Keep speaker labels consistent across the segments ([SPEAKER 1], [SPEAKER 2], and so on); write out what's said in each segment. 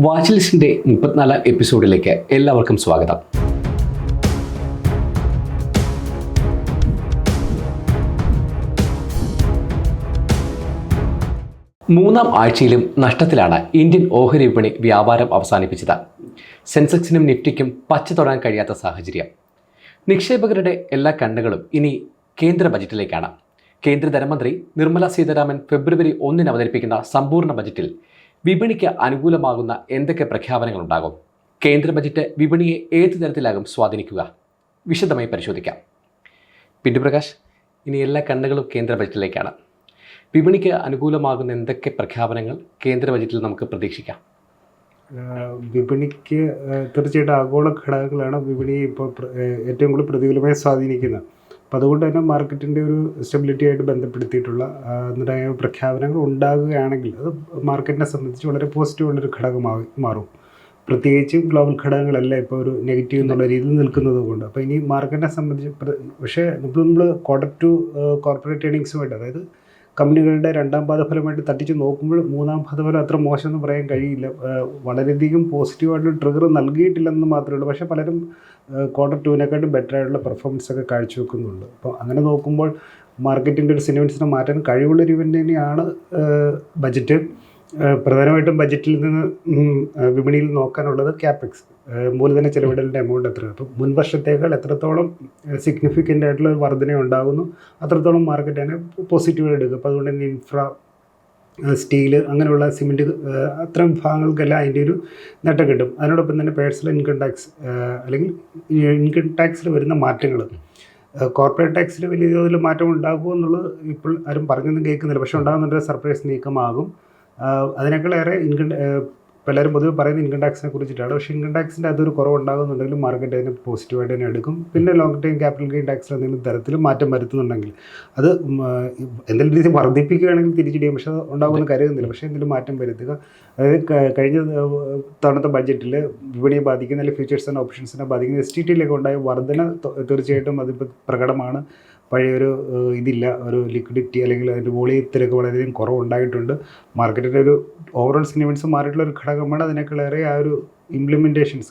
[SPEAKER 1] Watch ലിസ്റ്റിന്റെ മുപ്പത്തിനാലാം എപ്പിസോഡിലേക്ക് എല്ലാവർക്കും സ്വാഗതം. മൂന്നാം ആഴ്ചയിലും നഷ്ടത്തിലാണ് ഇന്ത്യൻ ഓഹരി വിപണി വ്യാപാരം അവസാനിപ്പിച്ചത്. സെൻസെക്സിനും നിഫ്റ്റിക്കും പച്ച തൊടാൻ കഴിയാത്ത സാഹചര്യം. നിക്ഷേപകരുടെ എല്ലാ കണ്ണുകളും ഇനി കേന്ദ്ര ബജറ്റിലേക്കാണ്. കേന്ദ്ര ധനമന്ത്രി നിർമ്മല സീതാരാമൻ ഫെബ്രുവരി ഒന്നിന് അവതരിപ്പിക്കുന്ന സമ്പൂർണ ബജറ്റിൽ വിപണിക്ക് അനുകൂലമാകുന്ന എന്തൊക്കെ പ്രഖ്യാപനങ്ങൾ ഉണ്ടാകും കേന്ദ്ര ബജറ്റ് വിപണിയെ ഏത് തരത്തിലാകും സ്വാധീനിക്കുക? വിശദമായി പരിശോധിക്കാം. പിന്തുപ്രകാശ് ഇനി എല്ലാ കണ്ണുകളും കേന്ദ്ര ബജറ്റിലേക്കാണ്. വിപണിക്ക് അനുകൂലമാകുന്ന എന്തൊക്കെ പ്രഖ്യാപനങ്ങൾ കേന്ദ്ര ബജറ്റിൽ നമുക്ക് പ്രതീക്ഷിക്കാം?
[SPEAKER 2] വിപണിക്ക് തീർച്ചയായിട്ടും ആഗോള ഘടകങ്ങളാണ് വിപണിയെ ഇപ്പോൾ ഏറ്റവും കൂടുതൽ പ്രതികൂലമായി സ്വാധീനിക്കുന്നത്. അപ്പം അതുകൊണ്ട് തന്നെ മാർക്കറ്റിന്റെ ഒരു സ്റ്റെബിലിറ്റി ആയിട്ട് ബന്ധപ്പെടുത്തിയിട്ടുള്ള നിർണായക പ്രഖ്യാപനങ്ങൾ ഉണ്ടാകുകയാണെങ്കിൽ അത് മാർക്കറ്റിനെ സംബന്ധിച്ച് വളരെ പോസിറ്റീവുള്ളൊരു ഘടകമായി മാറും. പ്രത്യേകിച്ചും ഗ്ലോബൽ ഘടകങ്ങളല്ല ഇപ്പോൾ ഒരു നെഗറ്റീവ് എന്നുള്ള രീതിയിൽ നിൽക്കുന്നത് കൊണ്ട്. അപ്പോൾ ഇനി മാർക്കറ്റിനെ സംബന്ധിച്ച് പക്ഷേ ഇപ്പോൾ നമ്മൾ ക്വാർട്ടർ ടു കോർപ്പറേറ്റ് ഏണിങ്സുമായിട്ട് അതായത് കമ്പനികളുടെ രണ്ടാം പാദഫലമായിട്ട് തട്ടിച്ച് നോക്കുമ്പോൾ മൂന്നാം പാദഫലം അത്ര മോശമെന്ന് പറയാൻ കഴിയില്ല. വളരെയധികം പോസിറ്റീവായിട്ടുള്ള ട്രിഗർ നൽകിയിട്ടില്ലെന്ന് മാത്രമേ ഉള്ളൂ. പക്ഷേ പലരും ക്വാർട്ടർ ടുവിനെക്കാട്ടും ബെറ്റർ ആയിട്ടുള്ള പെർഫോമൻസ് ഒക്കെ കാഴ്ചവെക്കുന്നുണ്ട്. അപ്പോൾ അങ്ങനെ നോക്കുമ്പോൾ മാർക്കറ്റിന്റെ ഒരു സിനിമൻസിനെ മാറ്റാൻ കഴിവുള്ള ഒരു ഇവന്റ് തന്നെയാണ് ബജറ്റ് പ്രധാനമായിട്ടും ബജറ്റിൽ നിന്ന് വിപണിയിൽ നോക്കാനുള്ളത് ക്യാപെക്സ് മൂലധന ചെലവിടലിന്റെ എമൗണ്ട് എത്ര അപ്പോൾ മുൻ വർഷത്തേക്കാൾ എത്രത്തോളം സിഗ്നിഫിക്കന്റ് ആയിട്ടുള്ള വർധന ഉണ്ടാകുന്നു അത്രത്തോളം മാർക്കറ്റ് തന്നെ പോസിറ്റീവായിട്ട് എടുക്കും. അപ്പോൾ അതുകൊണ്ട് തന്നെ ഇൻഫ്ര സ്റ്റീൽ അങ്ങനെയുള്ള സിമെന്റ് അത്തരം ഭാഗങ്ങൾക്കെല്ലാം അതിന്റെ ഒരു നേട്ടം കിട്ടും. അതിനോടൊപ്പം തന്നെ പേഴ്സണൽ ഇൻകം ടാക്സ് അല്ലെങ്കിൽ ഇൻകം ടാക്സിൽ വരുന്ന മാറ്റങ്ങൾ. കോർപ്പറേറ്റ് ടാക്സിൽ വലിയ തോതിൽ മാറ്റം ഉണ്ടാകുമോ എന്നുള്ളത് ഇപ്പോൾ ആരും പറഞ്ഞൊന്നും കേൾക്കുന്നില്ല. പക്ഷേ ഉണ്ടാകുന്നുണ്ട് സർപ്രൈസ് നീക്കമാകും. അതിനേക്കാളേറെ ഇൻകം പലരും പൊതുവെ പറയുന്നത് ഇൻകം ടാക്സിനെ കുറിച്ചിട്ടാണ്. പക്ഷേ ഇൻകം ടാക്സിന്റെ അതൊരു കുറവുണ്ടാകുന്നുണ്ടെങ്കിലും മാർക്കറ്റ് അതിനെ പോസിറ്റീവായിട്ട് തന്നെ എടുക്കും. പിന്നെ ലോങ് ടൈം ക്യാപിറ്റൽ ഗെയിൻ ടാക്സിൽ എന്തെങ്കിലും തരത്തിൽ മാറ്റം വരുത്തുന്നുണ്ടെങ്കിൽ അത് എന്തെങ്കിലും രീതി വർദ്ധിപ്പിക്കുകയാണെങ്കിൽ തിരിച്ചിടിയും. പക്ഷേ അത് ഉണ്ടാകുമെന്ന് കരുതുന്നില്ല പക്ഷേ എന്തെങ്കിലും മാറ്റം വരുത്തുക ക- കഴിഞ്ഞ തവണത്തെ ബഡ്ജറ്റിൽ വിപണിയെ ബാധിക്കുന്ന അല്ലെങ്കിൽ ഫ്യൂച്ചേഴ്സ് ആൻഡ് ഓപ്ഷൻസിനെ ബാധിക്കുന്ന എസ് ടി ടിയിലൊക്കെ ഉണ്ടായ വർധന തീർച്ചയായിട്ടും അതിപ്പോൾ പ്രകടമാണ്. പഴയൊരു ഇതില്ല. ഒരു ലിക്വിഡിറ്റി അല്ലെങ്കിൽ അതിന്റെ വോളിയത്തിലൊക്കെ വളരെയധികം കുറവുണ്ടായിട്ടുണ്ട്. മാർക്കറ്റിന്റെ ഒരു ഓവറോൾ സിനിമൻസ് മാറിയിട്ടുള്ള ഒരു ഘടകമാണ് അതിനേക്കാളേറെ ആ ഒരു ഇംപ്ലിമെന്റേഷൻസ്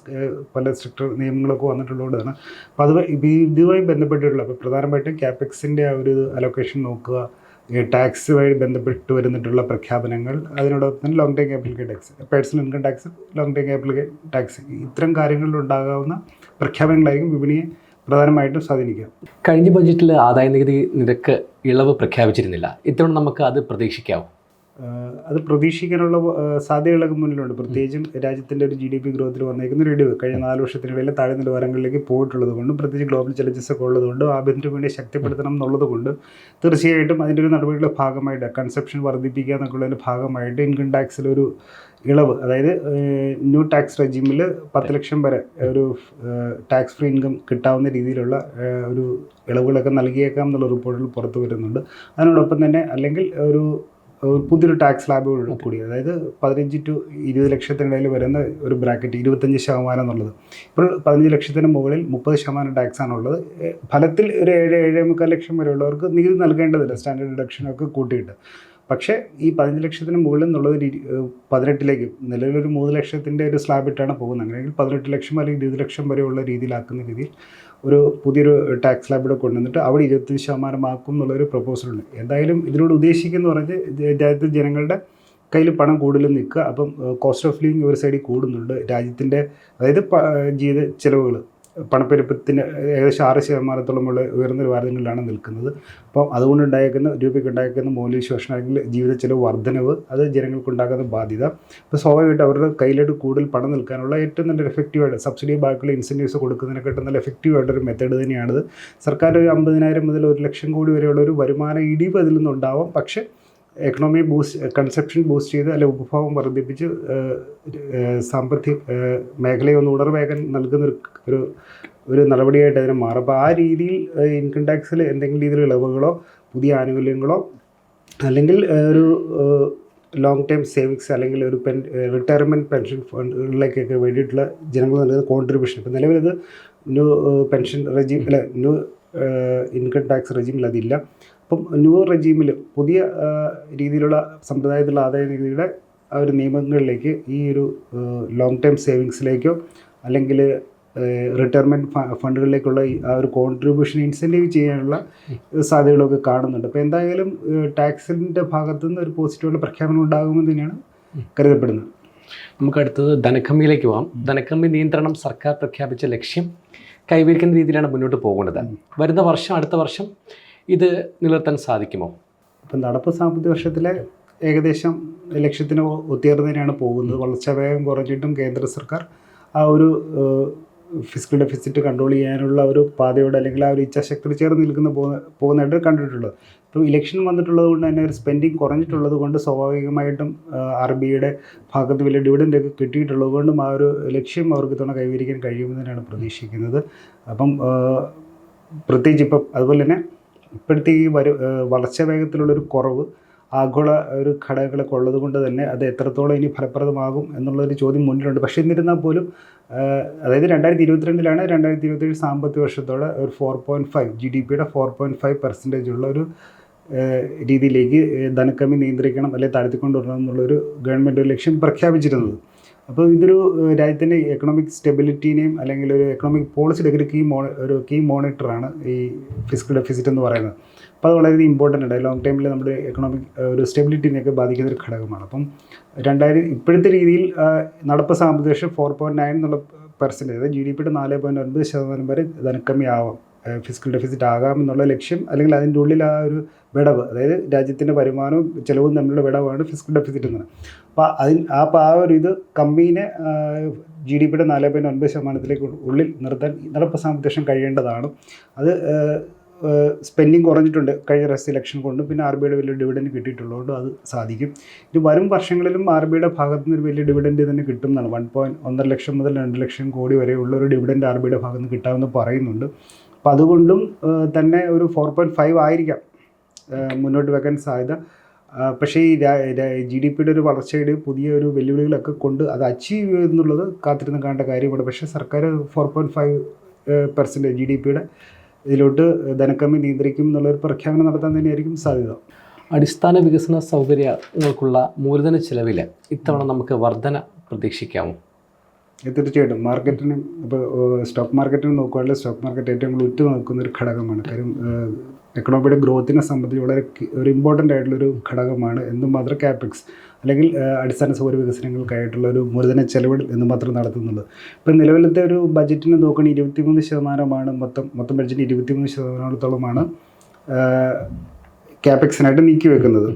[SPEAKER 2] പല സ്ട്രിക്ടർ നിയമങ്ങളൊക്കെ വന്നിട്ടുള്ളതുകൊണ്ടാണ്. അപ്പോൾ അത് ഇത് ഇതുമായി ബന്ധപ്പെട്ടിട്ടുള്ള അപ്പോൾ പ്രധാനമായിട്ടും ക്യാപെക്സിന്റെ ആ ഒരു അലൊക്കേഷൻ നോക്കുക ടാക്സുമായി ബന്ധപ്പെട്ട് വരുന്നിട്ടുള്ള പ്രഖ്യാപനങ്ങൾ അതിനോടൊപ്പം തന്നെ long time capital tax personal income tax long term capital tax ഇത്തരം കാര്യങ്ങളിൽ ഉണ്ടാകാവുന്ന പ്രഖ്യാപനങ്ങളായിരിക്കും വിപണിയെ പ്രധാനമായിട്ടും സ്വാധീനിക്കുക.
[SPEAKER 1] കഴിഞ്ഞ ബജറ്റിൽ ആദായ നികുതി നിരക്ക് ഇളവ് പ്രഖ്യാപിച്ചിരുന്നില്ല. ഇത്തവണ നമുക്ക് അത് പ്രതീക്ഷിക്കാവോ.
[SPEAKER 2] അത് പ്രതീക്ഷിക്കാനുള്ള സാധ്യതകളൊക്കെ മുന്നിലുണ്ട്. പ്രത്യേകിച്ചും രാജ്യത്തിന്റെ ഒരു ജി ഡി പി ഗ്രോത്തിൽ വന്നേക്കുന്ന ഒരു ഇടിവ് കഴിഞ്ഞ നാല് വർഷത്തിനിടയിൽ താഴെ നിലവാരങ്ങളിലേക്ക് പോയിട്ടുള്ളത് കൊണ്ടും പ്രത്യേകിച്ച് ഗ്ലോബൽ ചലഞ്ചസ് ഒക്കെ ഉള്ളത് കൊണ്ടും ആഭ്യന്തര വേണ്ടി ശക്തിപ്പെടുത്തണം എന്നുള്ളത് കൊണ്ട് തീർച്ചയായിട്ടും അതിന്റെ ഒരു നടപടിയുടെ ഭാഗമായിട്ട് കൺസെപ്ഷൻ വർദ്ധിപ്പിക്കുക എന്നൊക്കെയുള്ളതിന്റെ ഭാഗമായിട്ട് ഇൻകം ടാക്സിലൊരു ഇളവ് അതായത് ന്യൂ ടാക്സ് റെജിമിൽ പത്ത് ലക്ഷം വരെ ഒരു ടാക്സ് ഫ്രീ ഇൻകം കിട്ടാവുന്ന രീതിയിലുള്ള ഒരു ഇളവുകളൊക്കെ നൽകിയേക്കാം എന്നുള്ള റിപ്പോർട്ടുകൾ പുറത്തു വരുന്നുണ്ട്. അതിനോടൊപ്പം തന്നെ അല്ലെങ്കിൽ ഒരു പുതിയൊരു ടാക്സ് സ്ലാബ് കൂടി അതായത് പതിനഞ്ച് ടു ഇരുപത് ലക്ഷത്തിനിടയിൽ വരുന്ന ഒരു ബ്രാക്കറ്റ് ഇരുപത്തഞ്ച് ശതമാനം എന്നുള്ളത്. ഇപ്പോൾ പതിനഞ്ച് ലക്ഷത്തിന് മുകളിൽ മുപ്പത് ശതമാനം ടാക്സ് ആണുള്ളത് ഏഹ് ഫലത്തിൽ ഒരു ഏഴ് ഏഴേ മുക്കാൽ ലക്ഷം വരെയുള്ളവർക്ക് നികുതി നൽകേണ്ടതില്ല സ്റ്റാൻഡേർഡ് ഡിഡക്ഷനൊക്കെ കൂട്ടിയിട്ട്. പക്ഷേ ഈ പതിനഞ്ച് ലക്ഷത്തിന് മുകളിൽ ഏഹ് പതിനെട്ടിലേക്ക് നിലവിലൊരു മൂന്ന് ലക്ഷത്തിന്റെ ഒരു സ്ലാബ് ഇട്ടാണ് പോകുന്നത്. അങ്ങനെയെങ്കിൽ പതിനെട്ട് ലക്ഷം അല്ലെങ്കിൽ ഇരുപത് ലക്ഷം വരെയുള്ള രീതിയിലാക്കുന്ന രീതിയിൽ ഒരു പുതിയൊരു ടാക്സ് സ്ലാബ് ഇവിടെ കൊണ്ടുവന്നിട്ട് അവിടെ ഇരുപത്തഞ്ച് ശതമാനമാക്കും എന്നുള്ളൊരു പ്രപ്പോസലുണ്ട് എന്തായാലും ഇതിനോട് ഉദ്ദേശിക്കുന്ന പറഞ്ഞ് രാജ്യത്തെ ജനങ്ങളുടെ കയ്യിൽ പണം കൂടുതൽ നിൽക്കുക. അപ്പം കോസ്റ്റ് ഓഫ് ലിവിങ് ഒരു സൈഡിൽ കൂടുന്നുണ്ട്. രാജ്യത്തിന്റെ അതായത് ജീവിത ചിലവുകൾ പണപ്പെരുപ്പത്തിന് ഏകദേശം ആറ് ശതമാനത്തോളമുള്ള ഉയർന്ന വാർത്തകളിലാണ് നിൽക്കുന്നത്. അപ്പം അതുകൊണ്ട് ഉണ്ടായേക്കുന്ന രൂപയ്ക്ക് ഉണ്ടായേക്കുന്ന മൂല്യവിശോഷണം അല്ലെങ്കിൽ ജീവിത ചെലവ് വർധനവ് അത് ജനങ്ങൾക്കുണ്ടാകുന്ന ബാധ്യത. അപ്പോൾ സ്വാഭാവികമായിട്ട് അവരുടെ കയ്യിലോട്ട് കൂടുതൽ പണം നിൽക്കാനുള്ള ഏറ്റവും നല്ല എഫക്റ്റീവായിട്ട് സബ്സിഡി ബാക്കിയുള്ള ഇൻസെന്റീവ്സ് കൊടുക്കുന്നതിനെക്കാട്ടും നല്ല എഫക്റ്റീവായിട്ടൊരു മെത്തേഡ് തന്നെയാണിത്. സർക്കാർ ഒരു അമ്പതിനായിരം മുതൽ ഒരു ലക്ഷം കോടി വരെയുള്ള ഒരു വരുമാന ഇടിവ് അതിൽ നിന്നുണ്ടാവാം. പക്ഷേ എക്കണോമി ബൂസ്റ്റ് കൺസെപ്ഷൻ ബൂസ്റ്റ് ചെയ്ത് അല്ലെങ്കിൽ ഉപഭോഗം വർദ്ധിപ്പിച്ച് സാമ്പത്തിക മേഖലയെ ഒന്ന് ഉണർവേഗം നൽകുന്ന ഒരു ഒരു നടപടിയായിട്ട് അതിനെ മാറും. അപ്പോൾ ആ രീതിയിൽ ഇൻകം ടാക്സിൽ എന്തെങ്കിലും രീതിയിലുള്ള ഇളവുകളോ പുതിയ ആനുകൂല്യങ്ങളോ അല്ലെങ്കിൽ ഒരു ലോങ് ടൈം സേവിങ്സ് അല്ലെങ്കിൽ ഒരു പെൻ റിട്ടയർമെന്റ് പെൻഷൻ ഫണ്ടുകളിലേക്കൊക്കെ വേണ്ടിയിട്ടുള്ള ജനങ്ങൾ നൽകുന്ന കോൺട്രിബ്യൂഷൻ ഇപ്പോൾ നിലവിലത് ന്യൂ പെൻഷൻ റെജീം അല്ല ന്യൂ ഇൻകം ടാക്സ് റെജീമിൽ അതില്ല. അപ്പം ന്യൂ റെജീമിൽ പുതിയ രീതിയിലുള്ള സമ്പ്രദായത്തിലുള്ള ആദായ നികുതിയുടെ ആ ഒരു നിയമങ്ങളിലേക്ക് ഈ ഒരു ലോങ് ടേം സേവിങ്സിലേക്കോ അല്ലെങ്കിൽ റിട്ടയർമെന്റ് ഫണ്ടുകളിലേക്കുള്ള ആ ഒരു കോൺട്രിബ്യൂഷൻ ഇൻസെന്റീവ് ചെയ്യാനുള്ള സാധ്യതകളൊക്കെ കാണുന്നുണ്ട്. അപ്പോൾ എന്തായാലും ടാക്സിന്റെ ഭാഗത്തു നിന്ന് ഒരു പോസിറ്റീവുള്ള പ്രഖ്യാപനം ഉണ്ടാകുമെന്ന് തന്നെയാണ് കരുതപ്പെടുന്നത്.
[SPEAKER 1] നമുക്ക് അടുത്തത് ധനക്കമ്മിയിലേക്ക് പോകാം ധനക്കമ്മി നിയന്ത്രണം സർക്കാർ പ്രഖ്യാപിച്ച ലക്ഷ്യം കൈവരിക്കുന്ന രീതിയിലാണ് മുന്നോട്ട് പോകേണ്ടത്. വരുന്ന വർഷം അടുത്ത വർഷം ഇത് നിലനിർത്താൻ സാധിക്കുമോ?
[SPEAKER 2] ഇപ്പം നടപ്പ് സാമ്പത്തിക വർഷത്തിലെ ഏകദേശം ലക്ഷ്യത്തിന് ഒത്തുയർന്നതിനാണ് പോകുന്നത്. വളർച്ചാ വേഗം കുറഞ്ഞിട്ടും കേന്ദ്ര സർക്കാർ ആ ഒരു ഫിസിക്കൽ ഡെഫിസിറ്റ് കൺട്രോൾ ചെയ്യാനുള്ള ഒരു പാതയോട് അല്ലെങ്കിൽ ആ ഒരു ഇച്ഛാശക്തി ചേർന്ന് നിൽക്കുന്ന പോകുന്ന പോകുന്നതായിട്ട് കണ്ടിട്ടുള്ളത്. ഇപ്പോൾ ഇലക്ഷൻ വന്നിട്ടുള്ളത് കൊണ്ട് തന്നെ ഒരു സ്പെൻഡിങ് കുറഞ്ഞിട്ടുള്ളത് കൊണ്ട് സ്വാഭാവികമായിട്ടും ആർ ബി ഐയുടെ ഭാഗത്ത് വലിയ ഡിവിഡന്റ് ഒക്കെ കിട്ടിയിട്ടുള്ളത് കൊണ്ടും ആ ഒരു ലക്ഷ്യം അവർക്ക് തവണ കൈവരിക്കാൻ കഴിയുമെന്ന് തന്നെയാണ് പ്രതീക്ഷിക്കുന്നത്. അപ്പം പ്രത്യേകിച്ച് ഇപ്പം അതുപോലെ തന്നെ ഇപ്പോഴത്തെ ഈ വരു വളർച്ച വേഗത്തിലുള്ളൊരു കുറവ് ആഗോള ഒരു ഘടകങ്ങളൊക്കെ ഉള്ളത് കൊണ്ട് തന്നെ അത് എത്രത്തോളം ഇനി ഫലപ്രദമാകും എന്നുള്ളൊരു ചോദ്യം മുന്നിലുണ്ട്. പക്ഷേ എന്നിരുന്നാൽ പോലും അതായത് രണ്ടായിരത്തി ഇരുപത്തിരണ്ടിലാണ് രണ്ടായിരത്തി ഇരുപത്തിയേഴ് സാമ്പത്തിക വർഷത്തോടെ ഒരു four point five G D പിയുടെ ഫോർ പോയിന്റ് ഫൈവ് പെർസെന്റേജ് ഉള്ള ഒരു രീതിയിലേക്ക് ധനക്കമ്മി നിയന്ത്രിക്കണം അല്ലെങ്കിൽ താഴ്ത്തിക്കൊണ്ടുവരണം എന്നുള്ളൊരു ഗവൺമെന്റ് ലക്ഷ്യം പ്രഖ്യാപിച്ചിരുന്നത്. അപ്പോൾ ഇതൊരു രാജ്യത്തിന്റെ എക്കണോമിക് സ്റ്റെബിലിറ്റിനെയും അല്ലെങ്കിൽ ഒരു എക്കണോമിക് പോളിസി ഒരു കീ മോ ഒരു കീ മോണിറ്ററാണ് ഈ ഫിസിക്കൽ ഡെഫിസിറ്റ് എന്ന് പറയുന്നത്. അപ്പോൾ അത് വളരെ ഇമ്പോർട്ടന്റ് ആണ്. ലോങ് ടൈമിൽ നമ്മുടെ എക്കണോമിക് ഒരു സ്റ്റെബിലിറ്റിനെയൊക്കെ ബാധിക്കുന്ന ഒരു ഘടകമാണ്. അപ്പം രണ്ടായിരം ഇപ്പോഴത്തെ രീതിയിൽ നടപ്പ് സാമ്പത്തിക വർഷം ഫോർ പോയിന്റ് നയൻ എന്നുള്ള പെർസെന്റേജ് ജി ഡി പിയുടെ നാല് പോയിന്റ് ഒൻപത് ശതമാനം വരെ ധനക്കമ്മി ആവാം. ഫിസിക്കൽ ഡെഫിസിറ്റ് ആകാം എന്നുള്ള ലക്ഷ്യം അല്ലെങ്കിൽ അതിന്റെ ഉള്ളിൽ ആ ഒരു വിടവ് അതായത് രാജ്യത്തിന്റെ വരുമാനവും ചിലവും തമ്മിലുള്ള വിടവാണ് ഫിസിക്കൽ ഡെഫിസിറ്റ് എന്ന് പറയുന്നത്. അപ്പോൾ അതിന് ആ അപ്പോൾ ആ ഒരു ഇത് കമ്മീനെ ജി ഡി പിയുടെ നാല് പോയിന്റ് ഒൻപത് ശതമാനത്തിലേക്ക് ഉള്ളിൽ നിർത്താൻ നടപ്പ് സാമ്പത്തിക കഴിയേണ്ടതാണ്. അത് സ്പെൻഡിങ് കുറഞ്ഞിട്ടുണ്ട്. കഴിഞ്ഞ പ്രാവശ്യത്തെ ഇലക്ഷൻ കൊണ്ട് പിന്നെ ആർ ബിയുടെ വലിയ ഡിവിഡൻഡ് കിട്ടിയിട്ടുള്ളതുകൊണ്ട് അത് സാധിക്കും. ഇത് വരും വർഷങ്ങളിലും ആർ ബിയുടെ ഭാഗത്തു നിന്ന് ഒരു വലിയ ഡിവിഡൻഡ് തന്നെ കിട്ടും എന്നാണ്. വൺ പോയിന്റ് ഒന്നര ലക്ഷം മുതൽ രണ്ട് ലക്ഷം കോടി വരെയുള്ള ഒരു ഡിവിഡൻഡ് ആർ ബിയുടെ ഭാഗത്ത് നിന്ന് കിട്ടാമെന്ന് പറയുന്നുണ്ട്. അപ്പോൾ അതുകൊണ്ടും തന്നെ ഒരു ഫോർ പോയിന്റ് ഫൈവ് ആയിരിക്കാം മുന്നോട്ട് വെക്കാൻ സാധ്യത. പക്ഷേ ഈ ജി ഡി പിയുടെ ഒരു വളർച്ചയുടെ പുതിയ ഒരു വെല്ലുവിളികളൊക്കെ കൊണ്ട് അത് അച്ചീവ് ചെയ്യുന്നുള്ളത് കാത്തിരുന്ന് കാണേണ്ട കാര്യമാണ്. പക്ഷേ സർക്കാർ four point five percentage G D പിയുടെ ഇതിലോട്ട് ധനക്കമ്മി നിയന്ത്രിക്കും എന്നുള്ളൊരു പ്രഖ്യാപനം നടത്താൻ തന്നെയായിരിക്കും സാധ്യത.
[SPEAKER 1] അടിസ്ഥാന വികസന സൗകര്യങ്ങൾക്കുള്ള മൂലധന ചെലവിൽ ഇത്തവണ നമുക്ക് വർധന പ്രതീക്ഷിക്കാമോ?
[SPEAKER 2] തീർച്ചയായിട്ടും മാർക്കറ്റിന് ഇപ്പോൾ സ്റ്റോക്ക് മാർക്കറ്റിന് നോക്കുകയാണെങ്കിൽ സ്റ്റോക്ക് മാർക്കറ്റ് ഏറ്റവും കൂടുതൽ ഉറ്റു നോക്കുന്ന ഒരു ഘടകമാണ്. കാര്യം എക്കണോമിയുടെ ഗ്രോത്തിനെ സംബന്ധിച്ച് വളരെ ഒരു ഇമ്പോർട്ടന്റ് ആയിട്ടുള്ളൊരു ഘടകമാണ്. എന്തുമാത്രം ക്യാപിക്സ് അല്ലെങ്കിൽ അടിസ്ഥാന സൗകര്യ വികസനങ്ങൾക്കായിട്ടുള്ള ഒരു മൂലധന ചെലവ് എന്ന് മാത്രം നടത്തുന്നുള്ളൂ ഇപ്പം നിലവിലത്തെ ഒരു ബജറ്റിന് നോക്കുകയാണെങ്കിൽ ഇരുപത്തിമൂന്ന് ശതമാനമാണ് മൊത്തം മൊത്തം ബഡ്ജറ്റ് ഇരുപത്തിമൂന്ന് ശതമാനത്തോളമാണ് ക്യാപെക്സിനായിട്ട് നീക്കി വെക്കുന്നത്.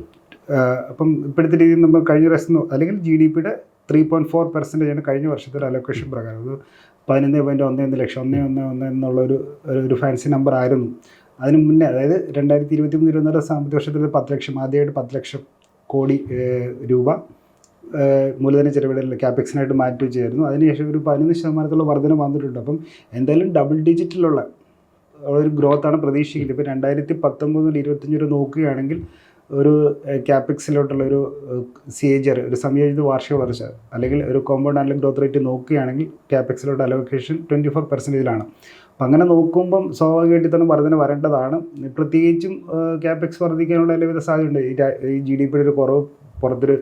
[SPEAKER 2] അപ്പം ഇപ്പോഴത്തെ രീതിയിൽ നമ്മൾ കഴിഞ്ഞ പ്രാവശ്യം അല്ലെങ്കിൽ ജി ഡി പിയുടെ ത്രീ പോയിന്റ് ഫോർ പെർസെന്റേജ് ആണ് കഴിഞ്ഞ വർഷത്തെ അലോക്കേഷൻ പ്രകാരം. അത് പതിനൊന്ന് പോയിന്റ് ഒന്ന് ഒന്ന് ലക്ഷം ഒന്ന് ഒന്ന് ഒന്ന് എന്നുള്ള ഒരു- ഒരു ഫാൻസി നമ്പർ ആയിരുന്നു. അതിന് മുന്നേ അതായത് രണ്ടായിരത്തി ഇരുപത്തി മൂന്ന് ഇരുപത്തിനാല് സാമ്പത്തിക വർഷത്തിൽ പത്ത് ലക്ഷം ആദ്യമായിട്ട് പത്ത് ലക്ഷം കോടി രൂപ മൂലധന ചെലവിടൽ ക്യാപെക്സിനായിട്ട് മാറ്റി വെച്ചായിരുന്നു അതിനുശേഷം ഒരു പതിനൊന്ന് ശതമാനത്തോളം വർധന വന്നിട്ടുണ്ട്. അപ്പം എന്തായാലും ഡബിൾ ഡിജിറ്റിലുള്ള ഒരു ഗ്രോത്താണ് പ്രതീക്ഷിക്കുന്നത്. ഇപ്പോൾ രണ്ടായിരത്തി പത്തൊമ്പത് മുതൽ ഇരുപത്തഞ്ച് വരെ നോക്കുകയാണെങ്കിൽ ഒരു ക്യാപിക്സിലോട്ടുള്ള ഒരു സി ഒരു സംയോജിത വാർഷിക വളർച്ച അല്ലെങ്കിൽ ഒരു കോമ്പൗണ്ട് ആനുവൽ ഗ്രോത്ത് റേറ്റ് നോക്കുകയാണെങ്കിൽ ക്യാപിക്സിലോട്ട് അലോക്കേഷൻ ട്വന്റി ഫോർ പെർസെന്റേജിലാണ് അപ്പം അങ്ങനെ നോക്കുമ്പം സ്വാഭാവികമായിട്ട് തന്നെ വർധന വരേണ്ടതാണ്. പ്രത്യേകിച്ചും ക്യാപെക്സ് വർദ്ധിക്കാനുള്ള എല്ലാവിധ സാധ്യതയുണ്ട്. ഈ ജി ഡി പിയുടെ ഒരു കുറവ് പുറത്തൊരു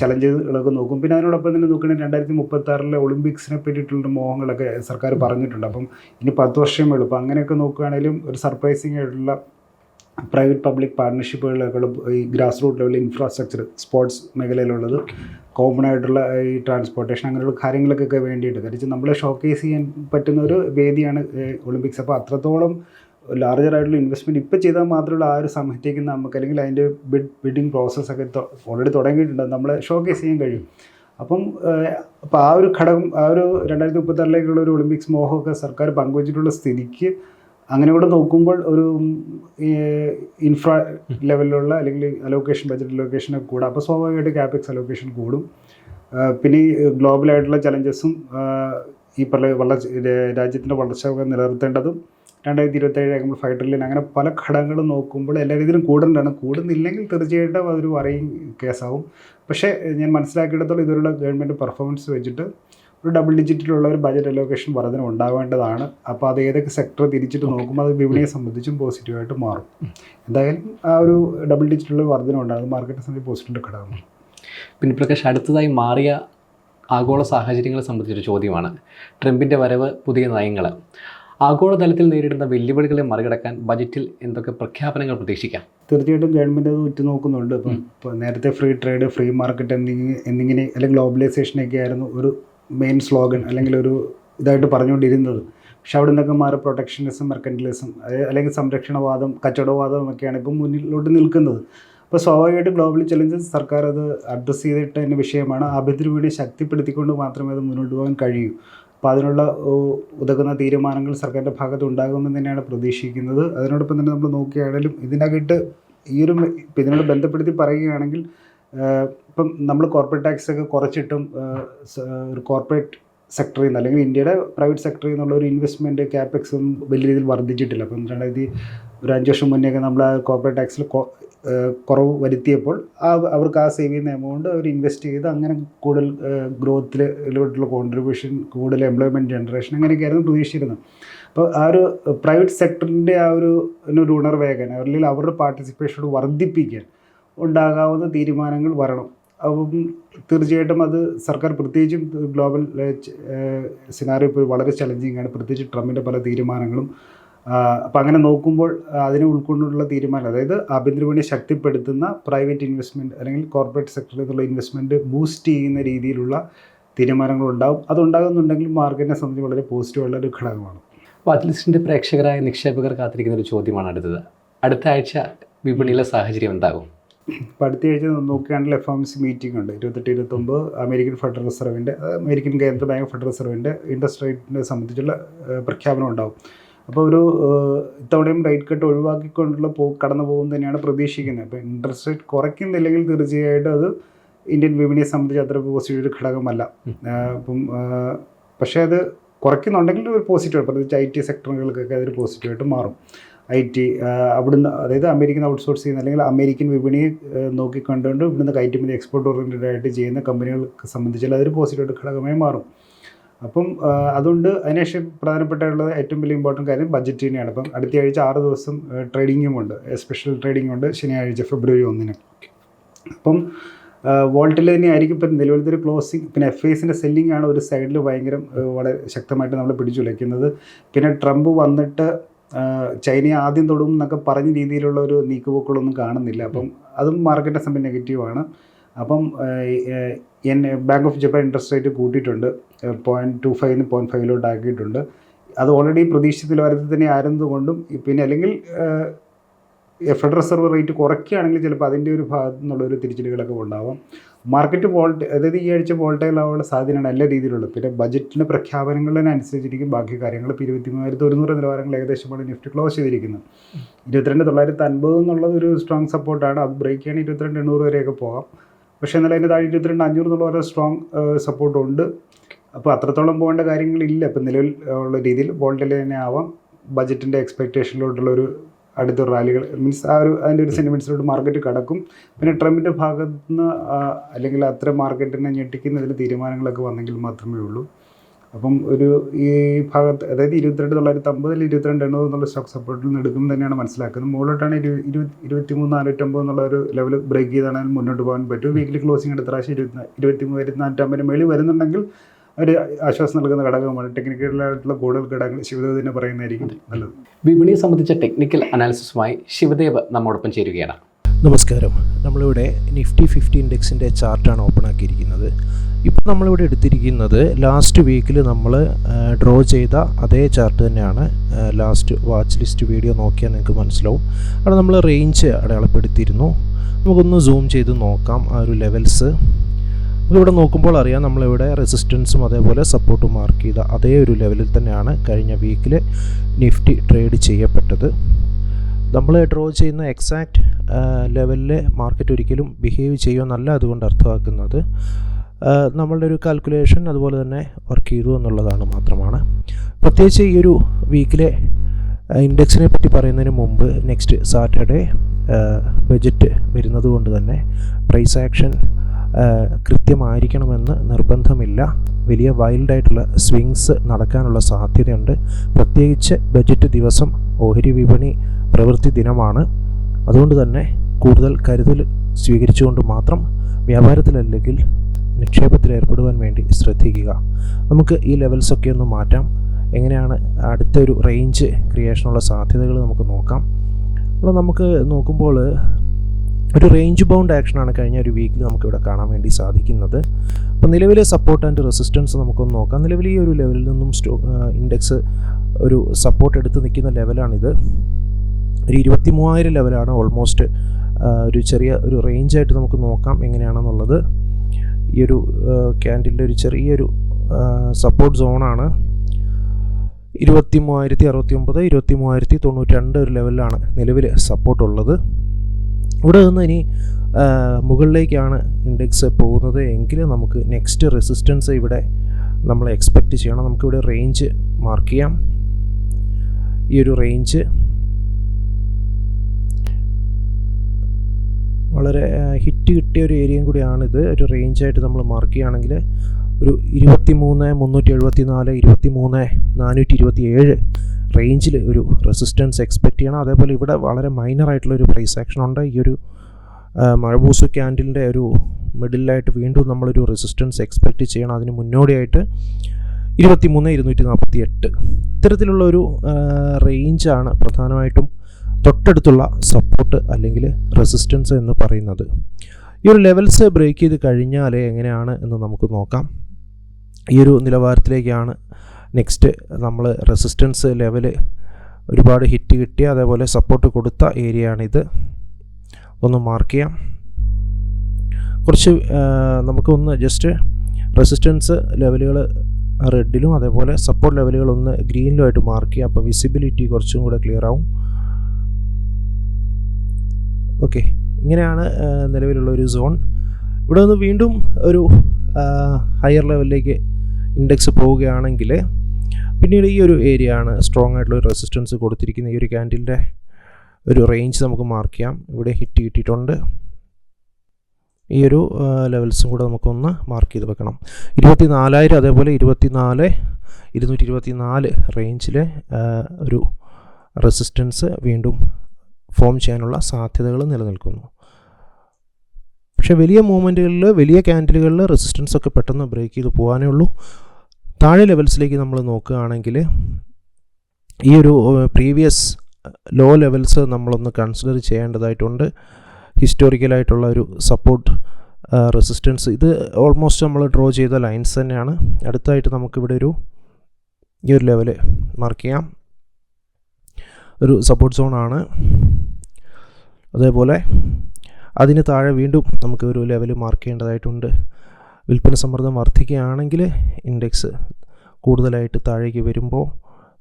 [SPEAKER 2] ചലഞ്ചുകളൊക്കെ നോക്കും. പിന്നെ അതിനോടൊപ്പം തന്നെ നോക്കുകയാണെങ്കിൽ രണ്ടായിരത്തി മുപ്പത്തി ആറിലെ ഒളിമ്പിക്സിനെ പറ്റിയിട്ടുള്ള മോഹങ്ങളൊക്കെ സർക്കാർ പറഞ്ഞിട്ടുണ്ട്. അപ്പം ഇനി പത്ത് വർഷമേ ഉള്ളൂ. അപ്പം അങ്ങനെയൊക്കെ നോക്കുകയാണെങ്കിലും ഒരു സർപ്രൈസിങ് ആയിട്ടുള്ള പ്രൈവറ്റ് പബ്ലിക് പാർട്ട്ണർഷിപ്പുകളൊക്കെ ഈ ഗ്രാസ് റൂട്ട് ലെവലിൽ ഇൻഫ്രാസ്ട്രക്ചർ സ്പോർട്സ് മേഖലയിലുള്ളത് കോമൺ ആയിട്ടുള്ള ഈ ട്രാൻസ്പോർട്ടേഷൻ അങ്ങനെയുള്ള കാര്യങ്ങൾക്കൊക്കെ വേണ്ടിയിട്ട്. തിരിച്ച് നമ്മളെ ഷോക്കേസ് ചെയ്യാൻ പറ്റുന്ന ഒരു വേദിയാണ് ഒളിമ്പിക്സ് അപ്പോൾ അത്രത്തോളം ലാർജർ ആയിട്ടുള്ള ഇൻവെസ്റ്റ്മെന്റ് ഇപ്പോൾ ചെയ്താൽ മാത്രമുള്ള ആ ഒരു സമയത്തേക്ക് നമുക്ക് അല്ലെങ്കിൽ അതിന്റെ ബിഡ് ബിഡിങ് പ്രോസസ്സൊക്കെ ഓൾറെഡി തുടങ്ങിയിട്ടുണ്ട്. നമ്മളെ ഷോക്കേസ് ചെയ്യാൻ കഴിയും. അപ്പം അപ്പോൾ ആ ഒരു ഘടകം ആ ഒരു രണ്ടായിരത്തി മുപ്പത്താറിലേക്കുള്ള ഒരു ഒളിമ്പിക്സ് മോഹമൊക്കെ സർക്കാർ പങ്കുവച്ചിട്ടുള്ള സ്ഥിതിക്ക് അങ്ങനെ കൂടെ നോക്കുമ്പോൾ ഒരു ഇൻഫ്രാ ലെവലിലുള്ള അല്ലെങ്കിൽ അലോക്കേഷൻ ബജറ്റ് അലോക്കേഷനൊക്കെ കൂടും. അപ്പോൾ സ്വാഭാവികമായിട്ട് ക്യാപിക്സ് അലോക്കേഷൻ കൂടും. പിന്നെ ഈ ഗ്ലോബലായിട്ടുള്ള ചലഞ്ചസും ഈ പല വളർച്ച രാജ്യത്തിന്റെ വളർച്ച നിലനിർത്തേണ്ടതും രണ്ടായിരത്തി ഇരുപത്തേഴ് ആകുമ്പോൾ ഫൈവ് ട്രില്യൻ അങ്ങനെ പല ഘടകങ്ങളും നോക്കുമ്പോൾ എല്ലാ രീതിയിലും കൂടുന്നുണ്ടാണ് കൂടുന്നില്ലെങ്കിൽ തീർച്ചയായിട്ടും അതൊരു വറിയും കേസാവും പക്ഷേ ഞാൻ മനസ്സിലാക്കിയിടത്തോളം ഇതുവരെയുള്ള ഗവൺമെന്റ് പെർഫോമൻസ് വെച്ചിട്ട് ഒരു ഡബിൾ ഡിജിറ്റിലുള്ള ഒരു ബജറ്റ് അലോക്കേഷൻ വർധന ഉണ്ടാവേണ്ടതാണ്. അപ്പോൾ അത് ഏതൊക്കെ സെക്ടർ തിരിച്ചിട്ട് നോക്കുമ്പോൾ അത് വിപണിയെ സംബന്ധിച്ചും പോസിറ്റീവായിട്ട് മാറും. എന്തായാലും ആ ഒരു ഡബിൾ ഡിജിറ്റിലുള്ള വർധന ഉണ്ടാകും മാർക്കറ്റിനെ സംബന്ധിച്ച് പോസിറ്റീവ് ഘടകമാണ്
[SPEAKER 1] പിന്നെ പ്രകാശ് അടുത്തതായി മാറിയ ആഗോള സാഹചര്യങ്ങളെ സംബന്ധിച്ചൊരു ചോദ്യമാണ്. ട്രംപിന്റെ വരവ് പുതിയ നയങ്ങൾ ആഗോളതലത്തിൽ നേരിടുന്ന വെല്ലുവിളികളെ മറികടക്കാൻ ബജറ്റിൽ എന്തൊക്കെ പ്രഖ്യാപനങ്ങൾ പ്രതീക്ഷിക്കാം?
[SPEAKER 2] തീർച്ചയായിട്ടും ഗവൺമെന്റ് അത് ഉറ്റുനോക്കുന്നുണ്ട്. ഇപ്പം ഇപ്പോൾ നേരത്തെ ഫ്രീ ട്രേഡ് ഫ്രീ മാർക്കറ്റ് എന്നിങ്ങനെ എന്നിങ്ങനെ അല്ലെങ്കിൽ ഗ്ലോബലൈസേഷനൊക്കെ ആയിരുന്നു ഒരു മെയിൻ സ്ലോഗൻ അല്ലെങ്കിൽ ഒരു ഇതായിട്ട് പറഞ്ഞുകൊണ്ടിരുന്നത്. പക്ഷെ അവിടെ നിന്നൊക്കെ മാറി പ്രൊട്ടക്ഷനിസം മെർക്കന്റലിസം അല്ലെങ്കിൽ സംരക്ഷണവാദം കച്ചവടവാദം ഒക്കെയാണ് ഇപ്പം മുന്നിലോട്ട് നിൽക്കുന്നത്. അപ്പോൾ സ്വാഭാവികമായിട്ട് ഗ്ലോബൽ ചലഞ്ചസ് സർക്കാർ അത് അഡ്രസ്സ് ചെയ്തിട്ട് തന്നെ വിഷയമാണ്. ആഭ്യന്തര വീട് ശക്തിപ്പെടുത്തിക്കൊണ്ട് മാത്രമേ അത് മുന്നോട്ട് പോകാൻ കഴിയൂ. അപ്പോൾ അതിനുള്ള ഉതകുന്ന തീരുമാനങ്ങൾ സർക്കാരിന്റെ ഭാഗത്ത് ഉണ്ടാകുമെന്ന് തന്നെയാണ് പ്രതീക്ഷിക്കുന്നത്. അതിനോടൊപ്പം തന്നെ നമ്മൾ നോക്കുകയാണെങ്കിലും ഇതിനകത്ത് ഈ ഒരു ഇതിനോട് ബന്ധപ്പെടുത്തി പറയുകയാണെങ്കിൽ ഇപ്പം നമ്മൾ കോർപ്പറേറ്റ് ടാക്സ് ഒക്കെ കുറച്ചിട്ടും ഒരു കോർപ്പറേറ്റ് സെക്ടറിൽ നിന്ന് അല്ലെങ്കിൽ ഇന്ത്യയുടെ പ്രൈവറ്റ് സെക്ടറിൽ നിന്നുള്ള ഒരു ഇൻവെസ്റ്റ്മെന്റ് ക്യാപെക്സ് വലിയ രീതിയിൽ വർദ്ധിച്ചിട്ടില്ല. അപ്പം രണ്ടായിരത്തി ഒരു അഞ്ച് വർഷം മുന്നേയൊക്കെ നമ്മൾ ആ കോർപ്പറേറ്റ് ടാക്സിൽ കുറവ് വരുത്തിയപ്പോൾ ആ അവർക്ക് ആ സേവ് ചെയ്യുന്ന എമൗണ്ട് അവർ ഇൻവെസ്റ്റ് ചെയ്ത് അങ്ങനെ കൂടുതൽ ഗ്രോത്തിലോട്ടുള്ള കോൺട്രിബ്യൂഷൻ കൂടുതൽ എംപ്ലോയ്മെന്റ് ജനറേഷൻ അങ്ങനെയൊക്കെയായിരുന്നു പ്രതീക്ഷിച്ചിരുന്നത്. അപ്പോൾ ആ ഒരു പ്രൈവറ്റ് സെക്ടറിന്റെ ആ ഒരു ഒരു ഉണർവേകാൻ അല്ലെങ്കിൽ അവരുടെ പാർട്ടിസിപ്പേഷൻ വർദ്ധിപ്പിക്കാൻ ഉണ്ടാകാവുന്ന തീരുമാനങ്ങൾ വരണം. അപ്പം തീർച്ചയായിട്ടും അത് സർക്കാർ പ്രത്യേകിച്ചും ഗ്ലോബൽ സിനാറിയോ ഇപ്പോൾ വളരെ ചലഞ്ചിങ് ആണ്. പ്രത്യേകിച്ച് ട്രംപിന്റെ പല തീരുമാനങ്ങളും. അപ്പം അങ്ങനെ നോക്കുമ്പോൾ അതിനെ ഉൾക്കൊണ്ടുള്ള തീരുമാനം അതായത് ആഭ്യന്തരവിപണിയെ ശക്തിപ്പെടുത്തുന്ന പ്രൈവറ്റ് ഇൻവെസ്റ്റ്മെന്റ് അല്ലെങ്കിൽ കോർപ്പറേറ്റ് സെക്ടറിൽ നിന്നുള്ള ഇൻവെസ്റ്റ്മെന്റ് ബൂസ്റ്റ് ചെയ്യുന്ന രീതിയിലുള്ള തീരുമാനങ്ങൾ ഉണ്ടാകും അതുണ്ടാകുന്നുണ്ടെങ്കിൽ മാർക്കറ്റിനെ സംബന്ധിച്ച് വളരെ പോസിറ്റീവുള്ള ഒരു ഘടകമാണ്.
[SPEAKER 1] അപ്പോൾ അത്ലീസ്റ്റിന്റെ പ്രേക്ഷകരായ നിക്ഷേപകർ കാത്തിരിക്കുന്ന ഒരു ചോദ്യമാണ് അടുത്തത്. അടുത്ത ആഴ്ച വിപണിയിലെ സാഹചര്യം എന്താകും?
[SPEAKER 2] ഇപ്പോൾ അടുത്ത ആഴ്ച നോക്കുകയാണെങ്കിൽ എഫ് എം സി മീറ്റിംഗ് ഉണ്ട്. ഇരുപത്തെട്ട് ഇരുപത്തൊമ്പത് അമേരിക്കൻ ഫെഡറൽ റിസർവിന്റെ അമേരിക്കൻ കേന്ദ്ര ബാങ്ക് ഫെഡറൽ റിസർവിന്റെ ഇൻട്രസ്റ്റ് റേറ്റിനെ സംബന്ധിച്ചുള്ള പ്രഖ്യാപനം ഉണ്ടാകും അപ്പോൾ ഒരു ഇത്തവണയും റേറ്റ് കട്ട് ഒഴിവാക്കിക്കൊണ്ടുള്ള പോ കടന്നു പോകും തന്നെയാണ് പ്രതീക്ഷിക്കുന്നത്. അപ്പോൾ ഇൻട്രസ്റ്റ് റേറ്റ് കുറയ്ക്കുന്നില്ലെങ്കിൽ തീർച്ചയായിട്ടും അത് ഇന്ത്യൻ വിപണിയെ സംബന്ധിച്ച് അത്ര പോസിറ്റീവ് ഒരു ഘടകമല്ല. അപ്പം പക്ഷേ അത് കുറയ്ക്കുന്നുണ്ടെങ്കിൽ ഒരു പോസിറ്റീവ് പ്രത്യേകിച്ച് ഐ ടി സെക്ടറുകൾക്കൊക്കെ അതൊരു പോസിറ്റീവായിട്ട് മാറും. ഐ ടി അവിടുന്ന് അതായത് അമേരിക്കൻ ഔട്ട്സോഴ്സ് ചെയ്യുന്ന അല്ലെങ്കിൽ അമേരിക്കൻ വിപണിയെ നോക്കിക്കണ്ടുകൊണ്ട് ഇവിടുന്ന് കയറ്റുമതി എക്സ്പോർട്ട് ഓറിയന്റഡ് ആയിട്ട് ചെയ്യുന്ന കമ്പനികൾക്ക് സംബന്ധിച്ചാൽ അതൊരു പോസിറ്റീവ് ഘടകമായി മാറും. അപ്പം അതുകൊണ്ട് അതിനുശേഷം പ്രധാനപ്പെട്ടുള്ളത് ഏറ്റവും വലിയ ഇമ്പോർട്ടന്റ് കാര്യം ബഡ്ജറ്റ് തന്നെയാണ്. അപ്പം അടുത്ത ആഴ്ച ആറ് ദിവസം ട്രേഡിങ്ങും ഉണ്ട്. സ്പെഷ്യൽ ട്രേഡിംഗ് ഉണ്ട് ശനിയാഴ്ച ഫെബ്രുവരി ഒന്നിന്. അപ്പം വോൾട്ടിൽ തന്നെ ആയിരിക്കും ഇപ്പം നിലവിലത്തെ ഒരു ക്ലോസിങ് പിന്നെ എഫ് ഐസിന്റെ സെല്ലിംഗ് ആണ് ഒരു സൈഡിൽ ഭയങ്കര വളരെ ശക്തമായിട്ട് നമ്മൾ പിടിച്ചുലയ്ക്കുന്നത്. പിന്നെ ട്രംപ് വന്നിട്ട് ചൈനയെ ആദ്യം തൊടും എന്നൊക്കെ പറഞ്ഞ രീതിയിലുള്ള ഒരു നീക്കുപോക്കുകളൊന്നും കാണുന്നില്ല. അപ്പം അതും മാർക്കറ്റിനെ സംബന്ധിച്ച് നെഗറ്റീവാണ് അപ്പം and bank of Japan interest rate കൂട്ടിയിട്ടുണ്ട്. പോയിന്റ് ടു ഫൈവിന് പോയിന്റ് ഫൈവിലോട്ട് ആക്കിയിട്ടുണ്ട്. അത് ഓൾറെഡി പ്രതീക്ഷിച്ച നിലവാരത്തിൽ തന്നെ ആയിരുന്നതുകൊണ്ടും പിന്നെ അല്ലെങ്കിൽ ഫെഡറൽ റിസർവ് റേറ്റ് കുറയ്ക്കുകയാണെങ്കിൽ ചിലപ്പോൾ അതിന്റെ ഒരു ഭാഗത്തു നിന്നുള്ളൊരു തിരിച്ചടികളൊക്കെ ഉണ്ടാവാം. മാർക്കറ്റ് വോൾട്ട് അതായത് ഈ ആഴ്ച വോൾട്ടൈൽ ആവാനുള്ള സാധ്യതയാണ് എല്ലാ രീതിയിലുള്ളത്. പിന്നെ ബജറ്റിന്റെ പ്രഖ്യാപനങ്ങളിനനുസരിച്ചിരിക്കും ബാക്കി കാര്യങ്ങൾ. ഇപ്പോൾ ഇരുപത്തി മൂവായിരത്തി ഒരുന്നൂറ് നിലവാരങ്ങൾ ഏകദേശമാണ് നിഫ്റ്റ് ക്ലോസ് ചെയ്തിരിക്കുന്നത്. ഇരുപത്തിരണ്ട് തൊള്ളായിരത്തി അൻപത് എന്നുള്ളത് ഒരു സ്ട്രോങ് സപ്പോർട്ടാണ് അത് ബ്രേക്ക് ചെയ്യാൻ ഇരുപത്തിരണ്ട് എണ്ണൂറ് വരെയൊക്കെ പോകാം പക്ഷേ എന്നാൽ അതിന്റെ താഴെ ഇരുപത്തിരണ്ട് അഞ്ഞൂറ് എന്നുള്ള ഒരു സ്ട്രോങ് സപ്പോർട്ടുണ്ട് അപ്പോൾ അത്രത്തോളം പോകേണ്ട കാര്യങ്ങളില്ല. ഇപ്പം നിലവിൽ ഉള്ള രീതിയിൽ വോൾട്ടിൽ തന്നെ ആവാം. ബജറ്റിന്റെ എക്സ്പെക്റ്റേഷനിലോട്ടുള്ള ഒരു അടുത്ത റാലികൾ. മീൻസ് ആ ഒരു അതിന്റെ ഒരു സെന്റിമെന്റ്സിലോട്ട് മാർക്കറ്റ് കടക്കും. പിന്നെ ട്രംപിന്റെ ഭാഗത്ത് നിന്ന് അല്ലെങ്കിൽ അത്ര മാർക്കറ്റിനെ ഞെട്ടിക്കുന്നതിന് തീരുമാനങ്ങളൊക്കെ വന്നെങ്കിൽ മാത്രമേ ഉള്ളൂ. അപ്പം ഒരു ഈ ഭാഗത്ത് അതായത് ഇരുപത്തിരണ്ട് തൊള്ളായിരത്തി അമ്പതിൽ ഇരുപത്തിരണ്ട് എണ്ണൂറ് എന്നുള്ള സ്റ്റോക്ക് സപ്പോർട്ടിൽ നിന്ന് എടുക്കും തന്നെയാണ് മനസ്സിലാക്കുന്നത്. മുകളിലോട്ടാണ് ഇരു ഇരു ഇരുപത്തി മൂന്ന് നാനൂറ്റമ്പത് എന്നുള്ള ഒരു ലെവൽ ബ്രേക്ക് ചെയ്താണെങ്കിൽ മുന്നോട്ട് പോകാൻ പറ്റും. വീക്കിലി ക്ലോസിംഗ് എടുത്ത പ്രാവശ്യം ഇരുപത്തി ഇരുപത്തി മൂവായിരത്തി നാനൂറ്റമ്പതിന് മേളിൽ വരുന്നുണ്ടെങ്കിൽ ഒരു ആശ്വാസം നൽകുന്ന ഘടകമാണ്. ടെക്നിക്കലായിട്ടുള്ള കൂടുതൽ ഘടകങ്ങൾ ശിവദേവ് തന്നെ പറയുന്നതായിരിക്കും നല്ലത്.
[SPEAKER 1] വിപണിയെ സംബന്ധിച്ച ടെക്നിക്കൽ അനാലിസിസുമായി ശിവദേവ് നമ്മോടൊപ്പം ചേരുകയാണ്.
[SPEAKER 3] നമസ്കാരം. നമ്മളിവിടെ നിഫ്റ്റി ഫിഫ്റ്റി ഇൻഡെക്സിന്റെ ചാർട്ടാണ് ഓപ്പൺ ആക്കിയിരിക്കുന്നത്. ഇപ്പോൾ നമ്മളിവിടെ എടുത്തിരിക്കുന്നത് ലാസ്റ്റ് വീക്കിൽ നമ്മൾ ഡ്രോ ചെയ്ത അതേ ചാർട്ട് തന്നെയാണ് ലാസ്റ്റ് വാച്ച് ലിസ്റ്റ് വീഡിയോ നോക്കിയാൽ നിങ്ങൾക്ക് മനസ്സിലാവും. അവിടെ നമ്മൾ റേഞ്ച് അടയാളപ്പെടുത്തിയിരുന്നു. നമുക്കൊന്ന് സൂം ചെയ്ത് നോക്കാം ആ ഒരു ലെവൽസ് ഇവിടെ നോക്കുമ്പോൾ അറിയാം നമ്മളിവിടെ റെസിസ്റ്റൻസും അതേപോലെ സപ്പോർട്ടും മാർക്ക് ചെയ്ത അതേ ഒരു ലെവലിൽ തന്നെയാണ് കഴിഞ്ഞ വീക്കിൽ നിഫ്റ്റി ട്രേഡ് ചെയ്യപ്പെട്ടത്. നമ്മൾ ഡ്രോ ചെയ്യുന്ന എക്സാക്റ്റ് ലെവലിൽ മാർക്കറ്റ് ഒരിക്കലും ബിഹേവ് ചെയ്യുമെന്നല്ല അതുകൊണ്ട് അർത്ഥമാക്കുന്നത്. നമ്മളുടെ ഒരു കാൽക്കുലേഷൻ അതുപോലെ തന്നെ വർക്ക് ചെയ്തു എന്നുള്ളതാണ് മാത്രമാണ്. പ്രത്യേകിച്ച് ഈ ഒരു വീക്കിലെ ഇൻഡെക്സിനെ പറ്റി പറയുന്നതിന് മുമ്പ് നെക്സ്റ്റ് സാറ്റർഡേ ബജറ്റ് വരുന്നത് കൊണ്ട് തന്നെ പ്രൈസ് ആക്ഷൻ കൃത്യമായിരിക്കണമെന്ന് നിർബന്ധമില്ല. വലിയ വൈൽഡായിട്ടുള്ള സ്വിങ്സ് നടക്കാനുള്ള സാധ്യതയുണ്ട്. പ്രത്യേകിച്ച് ബജറ്റ് ദിവസം ഓഹരി വിപണി പ്രവൃത്തി ദിനമാണ്. അതുകൊണ്ട് തന്നെ കൂടുതൽ കരുതൽ സ്വീകരിച്ചുകൊണ്ട് മാത്രം വ്യാപാരത്തിലല്ലെങ്കിൽ നിക്ഷേപത്തിൽ ഏർപ്പെടുവാൻ വേണ്ടി ശ്രദ്ധിക്കുക. നമുക്ക് ഈ ലെവൽസൊക്കെ ഒന്ന് മാറ്റാം. എങ്ങനെയാണ് അടുത്തൊരു റേഞ്ച് ക്രിയേഷനുള്ള സാധ്യതകൾ നമുക്ക് നോക്കാം. അപ്പോൾ നമുക്ക് നോക്കുമ്പോൾ ഒരു റേഞ്ച് ബൗണ്ട് ആക്ഷനാണ് കഴിഞ്ഞ ഒരു വീക്കിൽ നമുക്കിവിടെ കാണാൻ വേണ്ടി സാധിക്കുന്നത്. അപ്പോൾ നിലവിലെ സപ്പോർട്ട് ആൻഡ് റെസിസ്റ്റൻസ് നമുക്കൊന്ന് നോക്കാം. നിലവിൽ ഈ ഒരു ലെവലിൽ നിന്നും സ്റ്റോ ഇൻഡെക്സ് ഒരു സപ്പോർട്ട് എടുത്ത് നിൽക്കുന്ന ലെവലാണിത് ഒരു ഇരുപത്തി മൂവായിരം ലെവലാണ് ഓൾമോസ്റ്റ് ഒരു ചെറിയ ഒരു റേഞ്ചായിട്ട് നമുക്ക് നോക്കാം എങ്ങനെയാണെന്നുള്ളത്. ഈ ഒരു ക്യാൻഡിലിന്റെ ഒരു ചെറിയൊരു സപ്പോർട്ട് സോണാണ് ഇരുപത്തി മൂവായിരത്തി അറുപത്തി ഒമ്പത് ഇരുപത്തി മൂവായിരത്തി തൊണ്ണൂറ്റി രണ്ട് ഒരു ലെവലിലാണ് നിലവിൽ സപ്പോർട്ട് ഉള്ളത്. ഇവിടെ നിന്ന് ഇനി മുകളിലേക്കാണ് ഇൻഡെക്സ് പോകുന്നത്. എങ്കിൽ നമുക്ക് നെക്സ്റ്റ് റെസിസ്റ്റൻസ് ഇവിടെ നമ്മൾ എക്സ്പെക്റ്റ് ചെയ്യണം. നമുക്കിവിടെ റേഞ്ച് മാർക്ക് ചെയ്യാം. ഈ ഒരു റേഞ്ച് വളരെ ഹിറ്റ് കിട്ടിയ ഒരു ഏരിയയും കൂടിയാണിത് ഒരു റേഞ്ചായിട്ട് നമ്മൾ മാർക്ക് ചെയ്യുകയാണെങ്കിൽ ഒരു ഇരുപത്തി മൂന്ന് മുന്നൂറ്റി എഴുപത്തി നാല് ഇരുപത്തി മൂന്ന് നാനൂറ്റി ഇരുപത്തി ഏഴ് റേഞ്ചിൽ ഒരു റെസിസ്റ്റൻസ് എക്സ്പെക്റ്റ് ചെയ്യണം. അതേപോലെ ഇവിടെ വളരെ ഒരു പ്രൈസ് ആക്ഷൻ ഉണ്ട്. ഈ ഒരു മഴബൂസ് ക്യാൻഡിലിന്റെ ഒരു മിഡിലായിട്ട് വീണ്ടും നമ്മളൊരു റെസിസ്റ്റൻസ് എക്സ്പെക്റ്റ് ചെയ്യണം. അതിന് മുന്നോടിയായിട്ട് ഇരുപത്തി മൂന്ന് ഇരുന്നൂറ്റി നാൽപ്പത്തി എട്ട് ഇത്തരത്തിലുള്ള ഒരു റേഞ്ചാണ് പ്രധാനമായിട്ടും തൊട്ടടുത്തുള്ള സപ്പോർട്ട് അല്ലെങ്കിൽ റെസിസ്റ്റൻസ് എന്ന് പറയുന്നത്. ഈ ഒരു ലെവൽസ് ബ്രേക്ക് ചെയ്ത് കഴിഞ്ഞാൽ എങ്ങനെയാണ് എന്ന് നമുക്ക് നോക്കാം. ഈ ഒരു നിലവാരത്തിലേക്കാണ് നെക്സ്റ്റ് നമ്മൾ റെസിസ്റ്റൻസ് ലെവൽ ഒരുപാട് ഹിറ്റ് കിട്ടിയ അതേപോലെ സപ്പോർട്ട് കൊടുത്ത ഏരിയ ആണിത്. ഒന്ന് മാർക്ക് ചെയ്യാം. കുറച്ച് നമുക്കൊന്ന് ജസ്റ്റ് റെസിസ്റ്റൻസ് ലെവലുകൾ റെഡിലും അതേപോലെ സപ്പോർട്ട് ലെവലുകൾ ഒന്ന് ഗ്രീനിലുമായിട്ട് മാർക്ക് ചെയ്യാം. അപ്പോൾ വിസിബിലിറ്റി കുറച്ചും കൂടെ ക്ലിയർ ആവും. ഓക്കെ ഇങ്ങനെയാണ് നിലവിലുള്ള ഒരു സോൺ ഇവിടെ നിന്ന് വീണ്ടും ഒരു ഹയർ ലെവലിലേക്ക് ഇൻഡെക്സ് പോവുകയാണെങ്കിൽ പിന്നീട് ഈ ഒരു ഏരിയ ആണ് സ്ട്രോങ് ആയിട്ടുള്ള ഒരു റെസിസ്റ്റൻസ് കൊടുത്തിരിക്കുന്ന ഈ ഒരു ക്യാൻഡിലിന്റെ ഒരു റേഞ്ച് നമുക്ക് മാർക്ക് ചെയ്യാം. ഇവിടെ ഹിറ്റ് കിട്ടിയിട്ടുണ്ട്. ഈ ഒരു ലെവൽസും കൂടെ നമുക്കൊന്ന് മാർക്ക് ചെയ്ത് വെക്കണം. ഇരുപത്തി നാലായിരം അതേപോലെ ഇരുപത്തി നാല് ഇരുന്നൂറ്റി ഇരുപത്തി നാല് റേഞ്ചിലെ ഒരു റെസിസ്റ്റൻസ് വീണ്ടും ഫോം ചെയ്യാനുള്ള സാധ്യതകൾ നിലനിൽക്കുന്നു. പക്ഷേ വലിയ മൂവ്മെന്റുകളിൽ വലിയ ക്യാൻഡിലുകളിൽ റെസിസ്റ്റൻസ് ഒക്കെ പെട്ടെന്ന് ബ്രേക്ക് ചെയ്ത് പോകാനേ ഉള്ളൂ. താഴെ ലെവൽസിലേക്ക് നമ്മൾ നോക്കുകയാണെങ്കിൽ ഈ ഒരു പ്രീവിയസ് ലോ ലെവൽസ് നമ്മളൊന്ന് കൺസിഡർ ചെയ്യേണ്ടതായിട്ടുണ്ട്. ഹിസ്റ്റോറിക്കലായിട്ടുള്ള ഒരു സപ്പോർട്ട് റെസിസ്റ്റൻസ് ഇത് ഓൾമോസ്റ്റ് നമ്മൾ ഡ്രോ ചെയ്ത ലൈൻസ് തന്നെയാണ്. അടുത്തായിട്ട് നമുക്കിവിടെ ഒരു ഈ ഒരു ലെവൽ മാർക്ക് ചെയ്യാം. ഒരു സപ്പോർട്ട് സോണാണ് അതേപോലെ അതിന് താഴെ വീണ്ടും നമുക്ക് ഒരു ലെവൽ മാർക്ക് ചെയ്യേണ്ടതായിട്ടുണ്ട്. വിൽപ്പന സമ്മർദ്ദം വർദ്ധിക്കുകയാണെങ്കിൽ ഇൻഡെക്സ് കൂടുതലായിട്ട് താഴേക്ക് വരുമ്പോൾ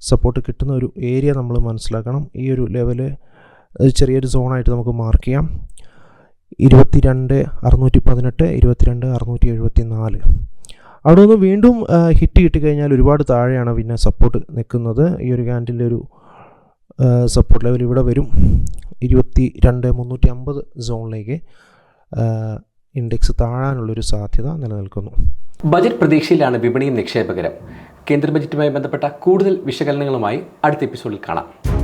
[SPEAKER 3] സപ്പോർട്ട് കിട്ടുന്ന ഒരു ഏരിയ നമ്മൾ മനസ്സിലാക്കണം. ഈ ഒരു ലെവൽ ചെറിയൊരു സോണായിട്ട് നമുക്ക് മാർക്ക് ചെയ്യാം. ഇരുപത്തി രണ്ട് അറുന്നൂറ്റി പതിനെട്ട് ഇരുപത്തിരണ്ട് അറുന്നൂറ്റി എഴുപത്തി നാല് അവിടെ നിന്ന് വീണ്ടും ഹിറ്റ് കിട്ടിക്കഴിഞ്ഞാൽ ഒരുപാട് താഴെയാണ് പിന്നെ സപ്പോർട്ട് നിൽക്കുന്നത്. ഈ ഒരു ക്യാൻഡിലൊരു സപ്പോർട്ട് ലെവൽ ഇവിടെ വരും. ഇരുപത്തി രണ്ട് മുന്നൂറ്റി അമ്പത് സോണിലേക്ക് ഇൻഡെക്സ് താഴാനുള്ളൊരു സാധ്യത നിലനിൽക്കുന്നു.
[SPEAKER 1] ബജറ്റ് പ്രതീക്ഷയിലാണ് വിപണിയും നിക്ഷേപകരും. കേന്ദ്ര ബജറ്റുമായി ബന്ധപ്പെട്ട കൂടുതൽ വിശകലനങ്ങളുമായി അടുത്ത എപ്പിസോഡിൽ കാണാം.